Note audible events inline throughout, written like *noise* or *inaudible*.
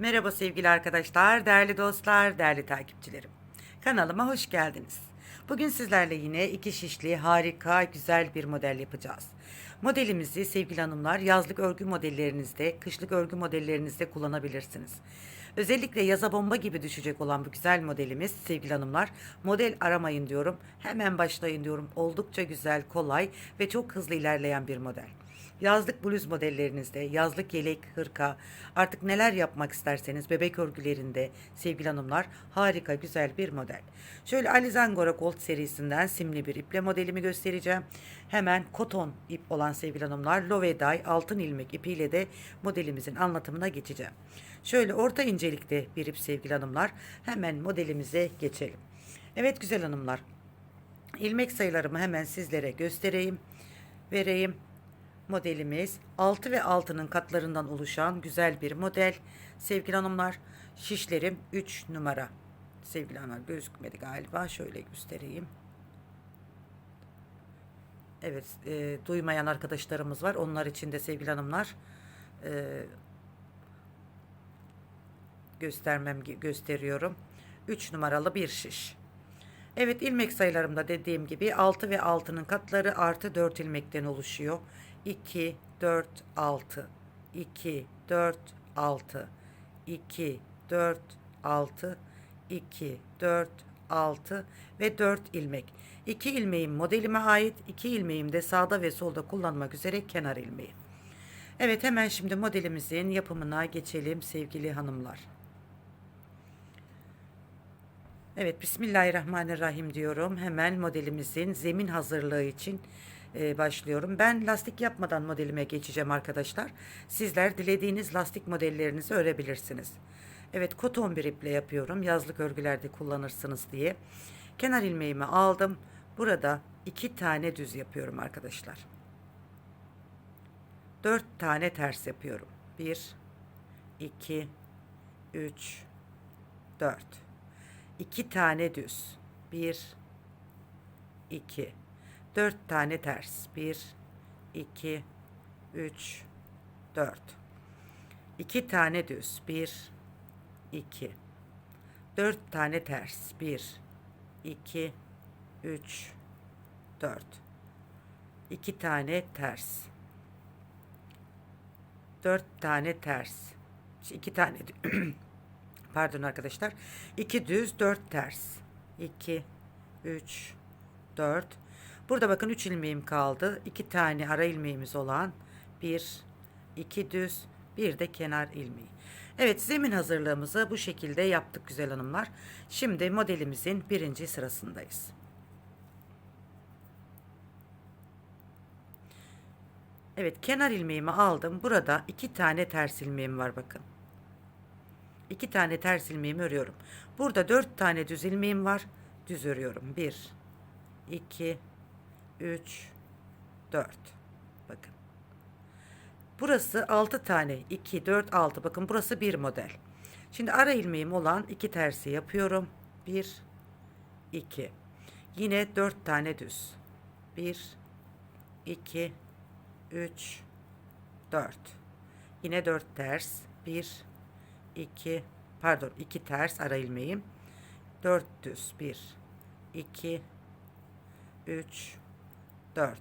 Merhaba sevgili arkadaşlar, değerli dostlar, değerli takipçilerim. Kanalıma hoş geldiniz. Bugün sizlerle yine iki şişli harika güzel bir model yapacağız. Modelimizi sevgili hanımlar yazlık örgü modellerinizde, kışlık örgü modellerinizde kullanabilirsiniz. Özellikle yaza bomba gibi düşecek olan bu güzel modelimiz sevgili hanımlar model aramayın diyorum. Hemen başlayın diyorum. Oldukça güzel, kolay ve çok hızlı ilerleyen bir model. Yazlık bluz modellerinizde, yazlık yelek, hırka, artık neler yapmak isterseniz bebek örgülerinde sevgili hanımlar harika güzel bir model. Şöyle Alizangora Gold serisinden simli bir iple modelimi göstereceğim. Hemen koton ip olan sevgili hanımlar Loveday altın ilmek ipiyle de modelimizin anlatımına geçeceğim. Şöyle orta incelikte bir ip sevgili hanımlar. Hemen modelimize geçelim. Evet güzel hanımlar. İlmek sayılarımı hemen sizlere göstereyim, vereyim modelimiz 6 ve 6'nın katlarından oluşan güzel bir model. Sevgili hanımlar şişlerim 3 numara. Sevgili hanımlar gözükmedi galiba. Şöyle göstereyim. Evet e, duymayan arkadaşlarımız var. Onlar için de sevgili hanımlar e, göstermem gösteriyorum. 3 numaralı bir şiş. Evet ilmek sayılarımda dediğim gibi 6 ve 6'nın katları artı 4 ilmekten oluşuyor. 2, 4, 6, 2, 4, 6, 2, 4, 6, 2, 4, 6 ve 4 ilmek. 2 ilmeğim modelime ait, 2 ilmeğim de sağda ve solda kullanmak üzere kenar ilmeği. Evet hemen şimdi modelimizin yapımına geçelim sevgili hanımlar. Evet Bismillahirrahmanirrahim diyorum. Hemen modelimizin zemin hazırlığı için e, başlıyorum. Ben lastik yapmadan modelime geçeceğim arkadaşlar. Sizler dilediğiniz lastik modellerinizi örebilirsiniz. Evet koton bir iple yapıyorum. Yazlık örgülerde kullanırsınız diye. Kenar ilmeğimi aldım. Burada iki tane düz yapıyorum arkadaşlar. Dört tane ters yapıyorum. Bir, iki, üç, dört. İki tane düz. Bir, iki, dört tane ters. Bir, iki, üç, dört. İki tane düz. Bir, iki, dört tane ters. Bir, iki, üç, dört. İki tane ters. Dört tane ters. İki tane *clears throat* pardon arkadaşlar. 2 düz 4 ters. 2 3 4 Burada bakın 3 ilmeğim kaldı. 2 tane ara ilmeğimiz olan 1 2 düz bir de kenar ilmeği. Evet zemin hazırlığımızı bu şekilde yaptık güzel hanımlar. Şimdi modelimizin birinci sırasındayız. Evet kenar ilmeğimi aldım. Burada iki tane ters ilmeğim var bakın. 2 tane ters ilmeğimi örüyorum. Burada 4 tane düz ilmeğim var. Düz örüyorum. 1 2 3 4 Bakın. Burası 6 tane. 2 4 6. Bakın burası bir model. Şimdi ara ilmeğim olan 2 tersi yapıyorum. 1 2 Yine 4 tane düz. 1 2 3 4 Yine 4 ters. 1 2 pardon 2 ters ara ilmeğim 4 düz 1 2 3 4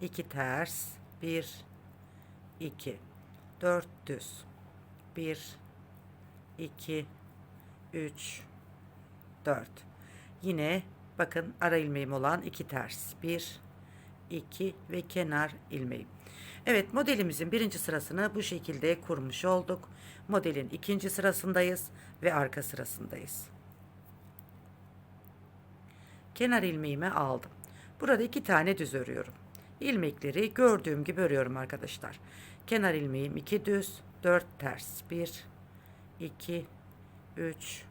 2 ters. 1 2 4 düz. 1 2 3 4 yine bakın ara ilmeğim olan 2 ters. 1 2 ve kenar ilmeğim. Evet modelimizin birinci sırasını bu şekilde kurmuş olduk. Modelin ikinci sırasındayız ve arka sırasındayız. Kenar ilmeğimi aldım. Burada iki tane düz örüyorum. İlmekleri gördüğüm gibi örüyorum arkadaşlar. Kenar ilmeğim iki düz, dört ters. Bir, iki, üç,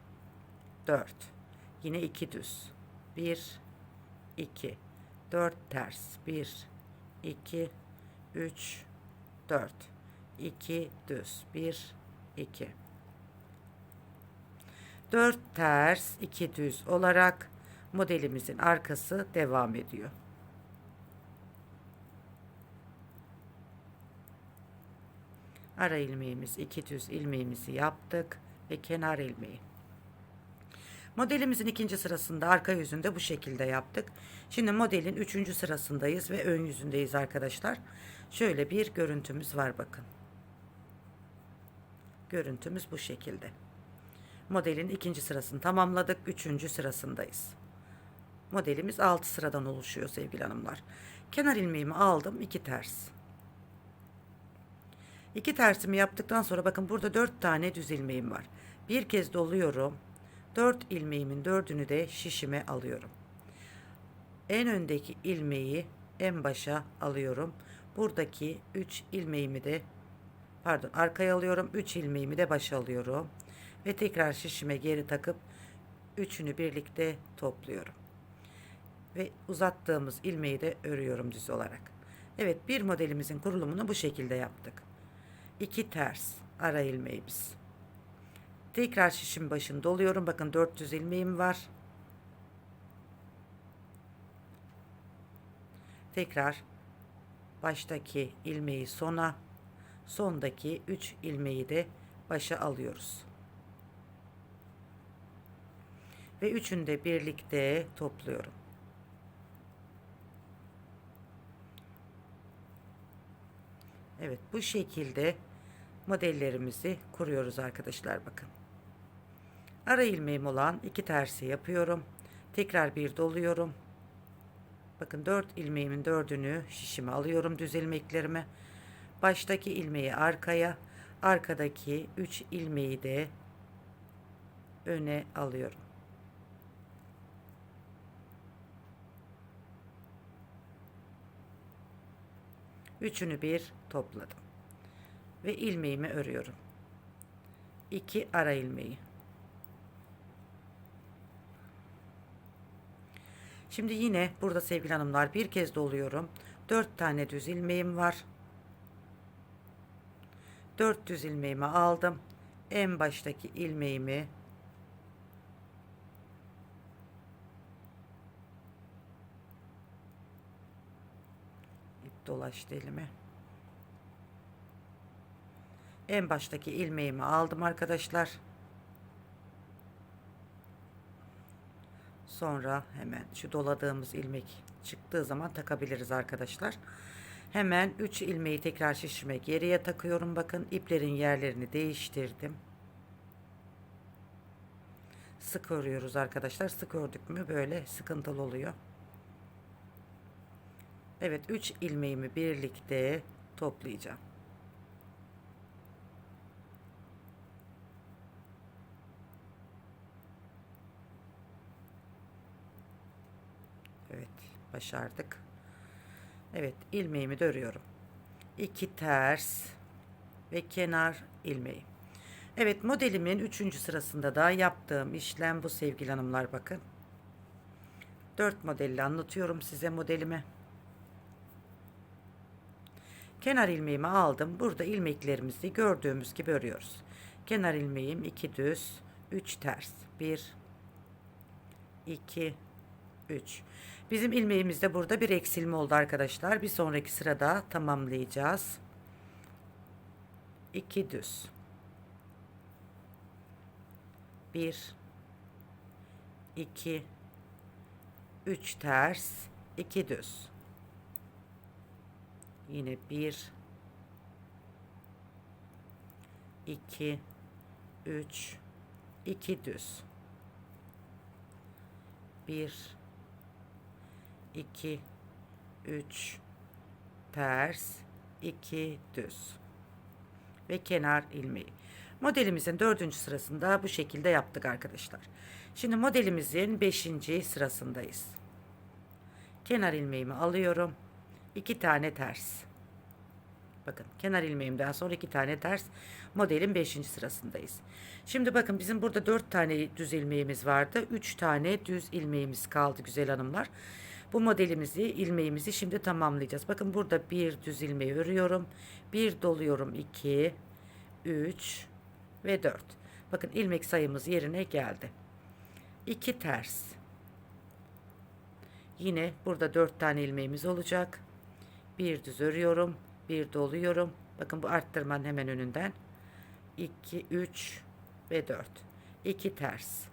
dört. Yine iki düz. Bir, iki, dört ters. Bir, iki, üç, dört. İki düz. Bir, 2 4 ters 2 düz olarak modelimizin arkası devam ediyor. Ara ilmeğimiz, iki düz ilmeğimizi yaptık ve kenar ilmeği. Modelimizin ikinci sırasında arka yüzünde bu şekilde yaptık. Şimdi modelin üçüncü sırasındayız ve ön yüzündeyiz arkadaşlar. Şöyle bir görüntümüz var bakın. Görüntümüz bu şekilde. Modelin ikinci sırasını tamamladık. Üçüncü sırasındayız. Modelimiz 6 sıradan oluşuyor sevgili hanımlar. Kenar ilmeğimi aldım. iki ters. İki tersimi yaptıktan sonra bakın burada 4 tane düz ilmeğim var. Bir kez doluyorum. 4 ilmeğimin dördünü de şişime alıyorum. En öndeki ilmeği en başa alıyorum. Buradaki 3 ilmeğimi de pardon arkaya alıyorum. 3 ilmeğimi de başa alıyorum. Ve tekrar şişime geri takıp üçünü birlikte topluyorum. Ve uzattığımız ilmeği de örüyorum düz olarak. Evet bir modelimizin kurulumunu bu şekilde yaptık. 2 ters ara ilmeğimiz. Tekrar şişim başını doluyorum. Bakın 400 ilmeğim var. Tekrar baştaki ilmeği sona, sondaki 3 ilmeği de başa alıyoruz. Ve üçünü de birlikte topluyorum. Evet bu şekilde modellerimizi kuruyoruz arkadaşlar bakın. Ara ilmeğim olan iki tersi yapıyorum. Tekrar bir doluyorum. Bakın 4 ilmeğimin dördünü şişime alıyorum düz ilmeklerime. Baştaki ilmeği arkaya, arkadaki 3 ilmeği de öne alıyorum. Üçünü bir topladım. Ve ilmeğimi örüyorum. 2 ara ilmeği. Şimdi yine burada sevgili hanımlar bir kez doluyorum. 4 tane düz ilmeğim var. 4 düz ilmeğimi aldım. En baştaki ilmeğimi dolaştı elime. En baştaki ilmeğimi aldım arkadaşlar. Sonra hemen şu doladığımız ilmek çıktığı zaman takabiliriz arkadaşlar. Hemen 3 ilmeği tekrar şişime geriye takıyorum. Bakın iplerin yerlerini değiştirdim. Sık örüyoruz arkadaşlar. Sık ördük mü böyle sıkıntılı oluyor. Evet 3 ilmeğimi birlikte toplayacağım. Evet başardık. Evet ilmeğimi de örüyorum. 2 ters ve kenar ilmeği. Evet modelimin 3. sırasında da yaptığım işlem bu sevgili hanımlar bakın. 4 modelle anlatıyorum size modelimi. Kenar ilmeğimi aldım. Burada ilmeklerimizi gördüğümüz gibi örüyoruz. Kenar ilmeğim 2 düz, 3 ters. 1 2 3. Bizim ilmeğimizde burada bir eksilme oldu arkadaşlar. Bir sonraki sırada tamamlayacağız. 2 düz. 1 2 3 ters, 2 düz. Yine 1 2 3 2 düz. 1 2 3 ters 2 düz ve kenar ilmeği. Modelimizin dördüncü sırasında bu şekilde yaptık arkadaşlar. Şimdi modelimizin beşinci sırasındayız. Kenar ilmeğimi alıyorum. 2 tane ters. Bakın kenar ilmeğimden sonra 2 tane ters. Modelin 5. sırasındayız. Şimdi bakın bizim burada 4 tane düz ilmeğimiz vardı. 3 tane düz ilmeğimiz kaldı güzel hanımlar. Bu modelimizi, ilmeğimizi şimdi tamamlayacağız. Bakın burada bir düz ilmeği örüyorum. Bir doluyorum 2, 3 ve 4. Bakın ilmek sayımız yerine geldi. 2 ters. Yine burada 4 tane ilmeğimiz olacak. Bir düz örüyorum. Bir doluyorum. Bakın bu arttırmanın hemen önünden. 2, 3 ve 4. 2 ters.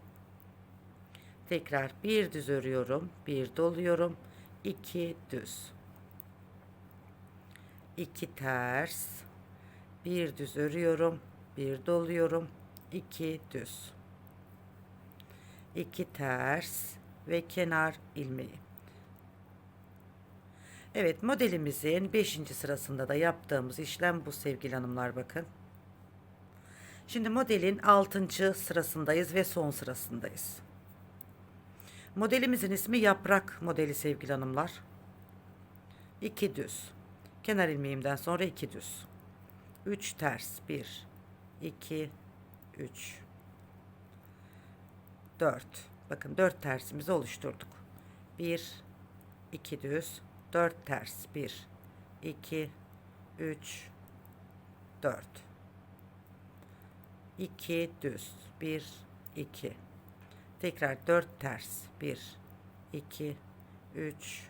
Tekrar bir düz örüyorum. Bir doluyorum. 2 düz. 2 ters. Bir düz örüyorum. Bir doluyorum. 2 düz. 2 ters ve kenar ilmeği. Evet modelimizin 5. sırasında da yaptığımız işlem bu sevgili hanımlar bakın. Şimdi modelin 6. sırasındayız ve son sırasındayız. Modelimizin ismi yaprak modeli sevgili hanımlar. 2 düz. Kenar ilmeğimden sonra 2 düz. 3 ters. 1 2 3 4. Bakın 4 tersimizi oluşturduk. 1 2 düz 4 ters 1 2 3 4 2 düz 1 2 tekrar 4 ters 1 2 3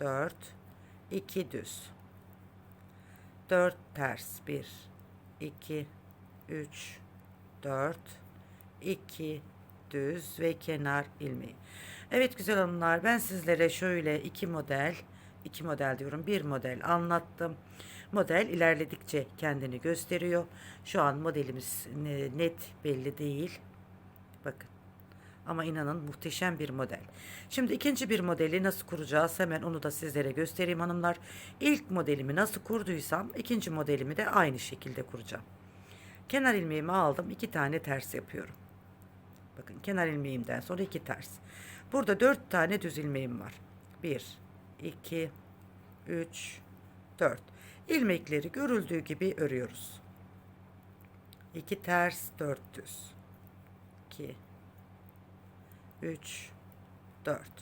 4 2 düz. 4 ters 1 2 3 4 2 düz ve kenar ilmeği. Evet güzel hanımlar ben sizlere şöyle iki model iki model diyorum bir model anlattım. Model ilerledikçe kendini gösteriyor. Şu an modelimiz net belli değil. Bakın. Ama inanın muhteşem bir model. Şimdi ikinci bir modeli nasıl kuracağız hemen onu da sizlere göstereyim hanımlar. İlk modelimi nasıl kurduysam ikinci modelimi de aynı şekilde kuracağım. Kenar ilmeğimi aldım. iki tane ters yapıyorum. Bakın kenar ilmeğimden sonra iki ters. Burada dört tane düz ilmeğim var. Bir, iki, üç, dört. İlmekleri görüldüğü gibi örüyoruz. İki ters, dört düz. İki, üç, dört.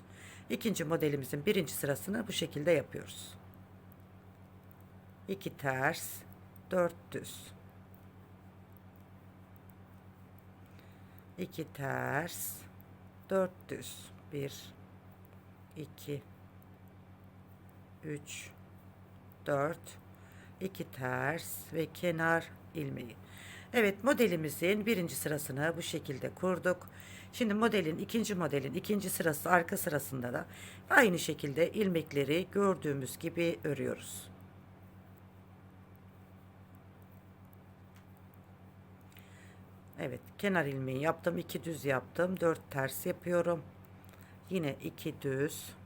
İkinci modelimizin birinci sırasını bu şekilde yapıyoruz. İki ters, dört düz. 2 ters 4 düz 1 2 3 4 2 ters ve kenar ilmeği. Evet modelimizin birinci sırasını bu şekilde kurduk. Şimdi modelin ikinci modelin ikinci sırası arka sırasında da aynı şekilde ilmekleri gördüğümüz gibi örüyoruz. Evet kenar ilmeği yaptım. iki düz yaptım. dört ters yapıyorum. Yine iki düz.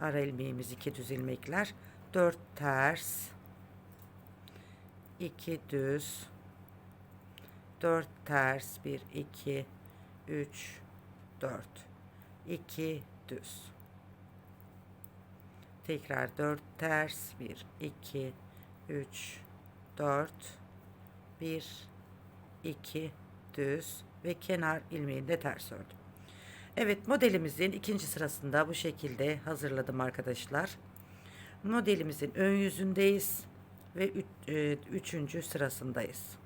Ara ilmeğimiz iki düz ilmekler. dört ters. iki düz. dört ters. bir iki üç dört 2 düz. Tekrar dört ters. bir iki üç 4 1 2 düz ve kenar ilmeğinde ters ördüm. Evet modelimizin ikinci sırasında bu şekilde hazırladım arkadaşlar. Modelimizin ön yüzündeyiz ve e, üçüncü sırasındayız.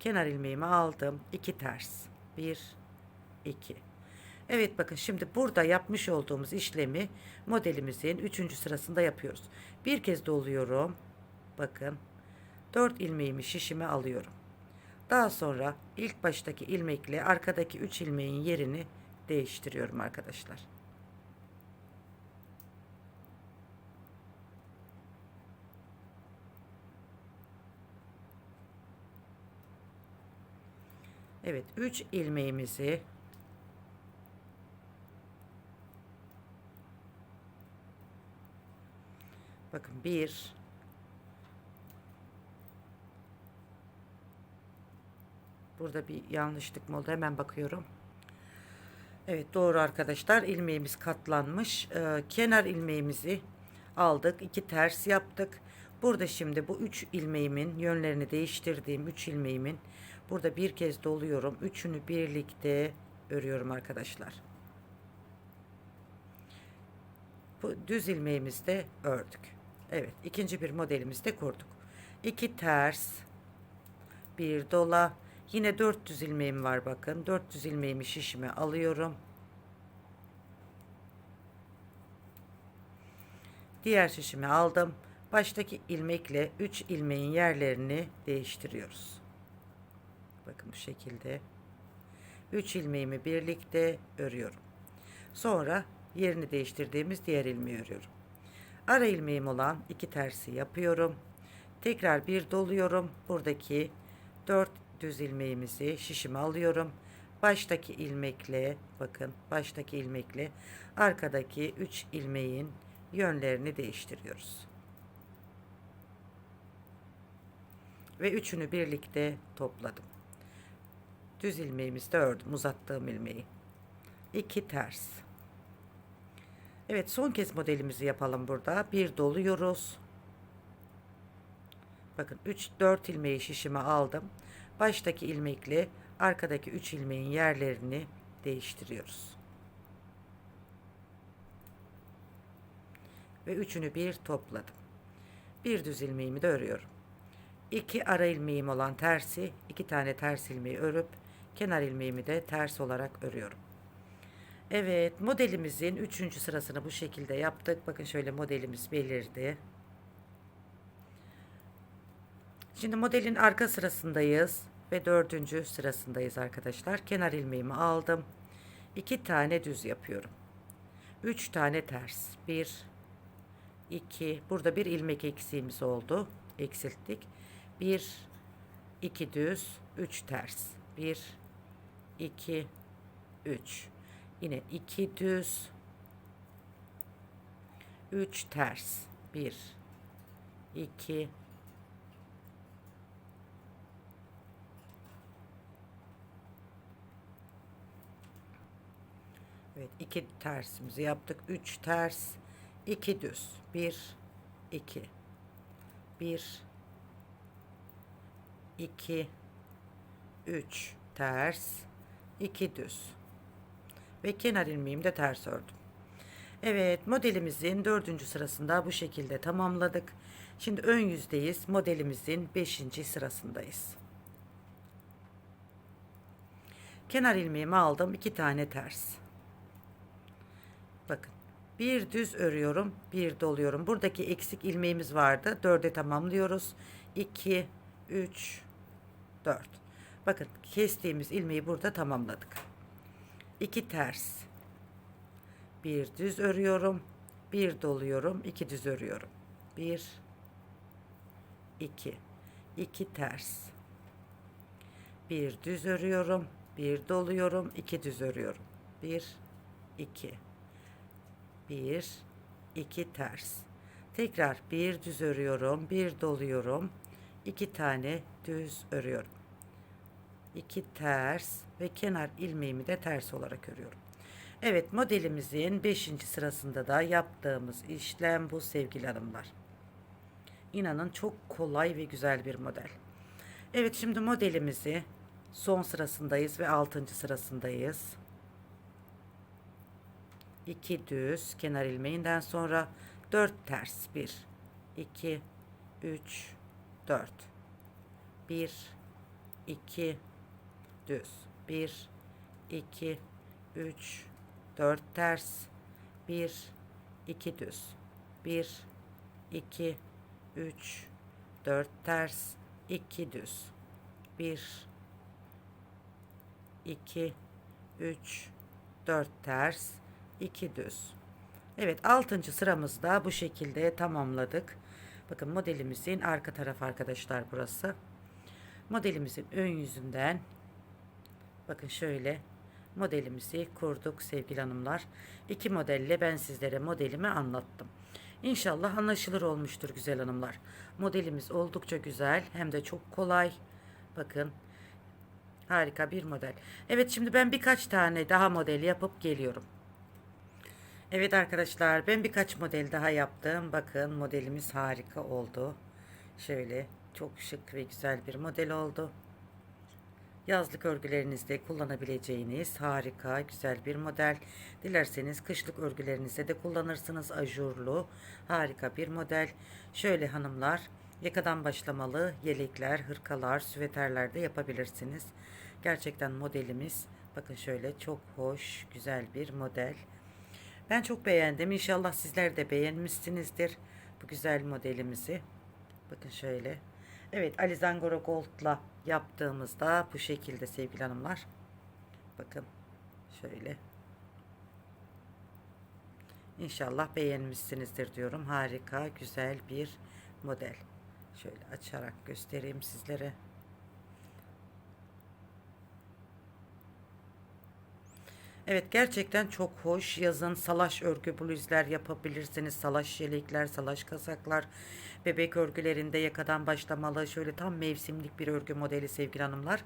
Kenar ilmeğimi aldım. 2 ters. 1 2 Evet bakın şimdi burada yapmış olduğumuz işlemi modelimizin üçüncü sırasında yapıyoruz. Bir kez doluyorum. Bakın 4 ilmeğimi şişime alıyorum. Daha sonra ilk baştaki ilmekle arkadaki 3 ilmeğin yerini değiştiriyorum arkadaşlar. Evet 3 ilmeğimizi bakın 1 Burada bir yanlışlık mı oldu? Hemen bakıyorum. Evet doğru arkadaşlar. ilmeğimiz katlanmış. Ee, kenar ilmeğimizi aldık. iki ters yaptık. Burada şimdi bu üç ilmeğimin yönlerini değiştirdiğim üç ilmeğimin burada bir kez doluyorum. Üçünü birlikte örüyorum arkadaşlar. Bu düz ilmeğimizde ördük. Evet ikinci bir modelimizde kurduk. İki ters bir dola Yine 400 ilmeğim var bakın. 400 ilmeğimi şişime alıyorum. Diğer şişimi aldım. Baştaki ilmekle 3 ilmeğin yerlerini değiştiriyoruz. Bakın bu şekilde. 3 ilmeğimi birlikte örüyorum. Sonra yerini değiştirdiğimiz diğer ilmeği örüyorum. Ara ilmeğim olan iki tersi yapıyorum. Tekrar bir doluyorum. Buradaki 4 düz ilmeğimizi şişime alıyorum. Baştaki ilmekle bakın baştaki ilmekle arkadaki 3 ilmeğin yönlerini değiştiriyoruz. Ve üçünü birlikte topladım. Düz ilmeğimizi de ördüm. Uzattığım ilmeği. 2 ters. Evet son kez modelimizi yapalım burada. Bir doluyoruz. Bakın 3 4 ilmeği şişime aldım. Baştaki ilmekle arkadaki 3 ilmeğin yerlerini değiştiriyoruz. Ve üçünü bir topladım. Bir düz ilmeğimi de örüyorum. İki ara ilmeğim olan tersi, iki tane ters ilmeği örüp kenar ilmeğimi de ters olarak örüyorum. Evet, modelimizin üçüncü sırasını bu şekilde yaptık. Bakın şöyle modelimiz belirdi. Şimdi modelin arka sırasındayız ve dördüncü sırasındayız arkadaşlar. Kenar ilmeğimi aldım. İki tane düz yapıyorum. Üç tane ters. Bir, iki. Burada bir ilmek eksiğimiz oldu. Eksilttik. Bir, iki düz, üç ters. Bir, iki, üç. Yine iki düz, üç ters. Bir, iki, Evet, iki tersimizi yaptık. Üç ters, iki düz. Bir, iki. Bir, iki, üç ters, iki düz. Ve kenar ilmeğimi de ters ördüm. Evet, modelimizin dördüncü sırasında bu şekilde tamamladık. Şimdi ön yüzdeyiz. Modelimizin beşinci sırasındayız. Kenar ilmeğimi aldım. iki tane ters. Bakın. Bir düz örüyorum, bir doluyorum. Buradaki eksik ilmeğimiz vardı. Dörde tamamlıyoruz. 2, 3, 4. Bakın kestiğimiz ilmeği burada tamamladık. 2 ters. Bir düz örüyorum. Bir doluyorum. iki düz örüyorum. 1 2 2 ters. Bir düz örüyorum. Bir doluyorum. iki düz örüyorum. 1 2 1 2 ters. Tekrar bir düz örüyorum, bir doluyorum. 2 tane düz örüyorum. 2 ters ve kenar ilmeğimi de ters olarak örüyorum. Evet modelimizin 5. sırasında da yaptığımız işlem bu sevgili hanımlar. İnanın çok kolay ve güzel bir model. Evet şimdi modelimizi son sırasındayız ve 6. sırasındayız. 2 düz kenar ilmeğinden sonra 4 ters. 1 2 3 4 1 2 düz. 1 2 3 4 ters. 1 2 düz. 1 2 3 4 ters. 2 düz. 1 2 3 4 ters 2 düz. Evet 6. sıramızda bu şekilde tamamladık. Bakın modelimizin arka tarafı arkadaşlar burası. Modelimizin ön yüzünden bakın şöyle modelimizi kurduk sevgili hanımlar. İki modelle ben sizlere modelimi anlattım. İnşallah anlaşılır olmuştur güzel hanımlar. Modelimiz oldukça güzel hem de çok kolay. Bakın harika bir model. Evet şimdi ben birkaç tane daha model yapıp geliyorum. Evet arkadaşlar ben birkaç model daha yaptım. Bakın modelimiz harika oldu. Şöyle çok şık ve güzel bir model oldu. Yazlık örgülerinizde kullanabileceğiniz harika güzel bir model. Dilerseniz kışlık örgülerinizde de kullanırsınız. Ajurlu harika bir model. Şöyle hanımlar yakadan başlamalı yelekler, hırkalar, süveterler de yapabilirsiniz. Gerçekten modelimiz bakın şöyle çok hoş güzel bir model. Ben çok beğendim. İnşallah sizler de beğenmişsinizdir bu güzel modelimizi. Bakın şöyle. Evet Alizangora Gold'la yaptığımızda bu şekilde sevgili hanımlar. Bakın şöyle. İnşallah beğenmişsinizdir diyorum. Harika, güzel bir model. Şöyle açarak göstereyim sizlere. Evet gerçekten çok hoş. Yazın salaş örgü bluzlar yapabilirsiniz. Salaş yelekler, salaş kasaklar, bebek örgülerinde yakadan başlamalı. Şöyle tam mevsimlik bir örgü modeli sevgili hanımlar.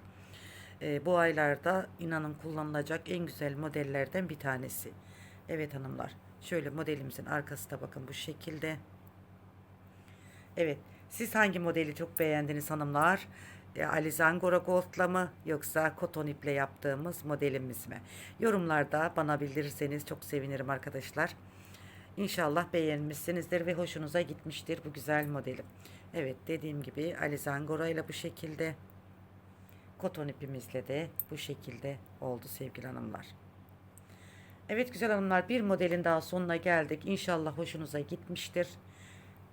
Ee, bu aylarda inanın kullanılacak en güzel modellerden bir tanesi. Evet hanımlar. Şöyle modelimizin arkası da bakın bu şekilde. Evet. Siz hangi modeli çok beğendiniz hanımlar? E, Alizangora Gold'la mı yoksa koton iple yaptığımız modelimiz mi? Yorumlarda bana bildirirseniz çok sevinirim arkadaşlar. İnşallah beğenmişsinizdir ve hoşunuza gitmiştir bu güzel modelim. Evet dediğim gibi Alizangora ile bu şekilde koton ipimizle de bu şekilde oldu sevgili hanımlar. Evet güzel hanımlar bir modelin daha sonuna geldik. İnşallah hoşunuza gitmiştir.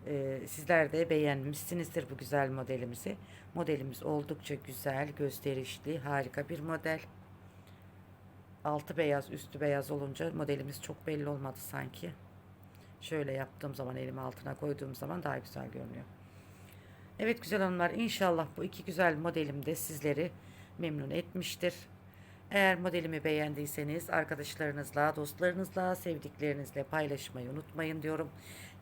Ee, sizler de beğenmişsinizdir bu güzel modelimizi. Modelimiz oldukça güzel, gösterişli, harika bir model. Altı beyaz, üstü beyaz olunca modelimiz çok belli olmadı sanki. Şöyle yaptığım zaman elimi altına koyduğum zaman daha güzel görünüyor. Evet güzel hanımlar inşallah bu iki güzel modelim de sizleri memnun etmiştir. Eğer modelimi beğendiyseniz arkadaşlarınızla, dostlarınızla, sevdiklerinizle paylaşmayı unutmayın diyorum.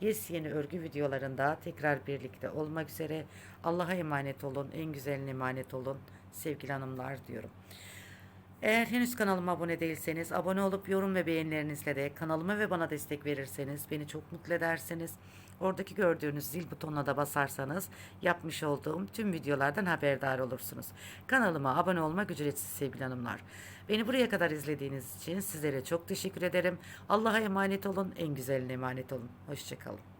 Yes yeni örgü videolarında tekrar birlikte olmak üzere. Allah'a emanet olun, en güzeline emanet olun sevgili hanımlar diyorum. Eğer henüz kanalıma abone değilseniz abone olup yorum ve beğenilerinizle de kanalıma ve bana destek verirseniz beni çok mutlu edersiniz. Oradaki gördüğünüz zil butonuna da basarsanız yapmış olduğum tüm videolardan haberdar olursunuz. Kanalıma abone olmak ücretsiz sevgili hanımlar. Beni buraya kadar izlediğiniz için sizlere çok teşekkür ederim. Allah'a emanet olun, en güzeline emanet olun. Hoşçakalın.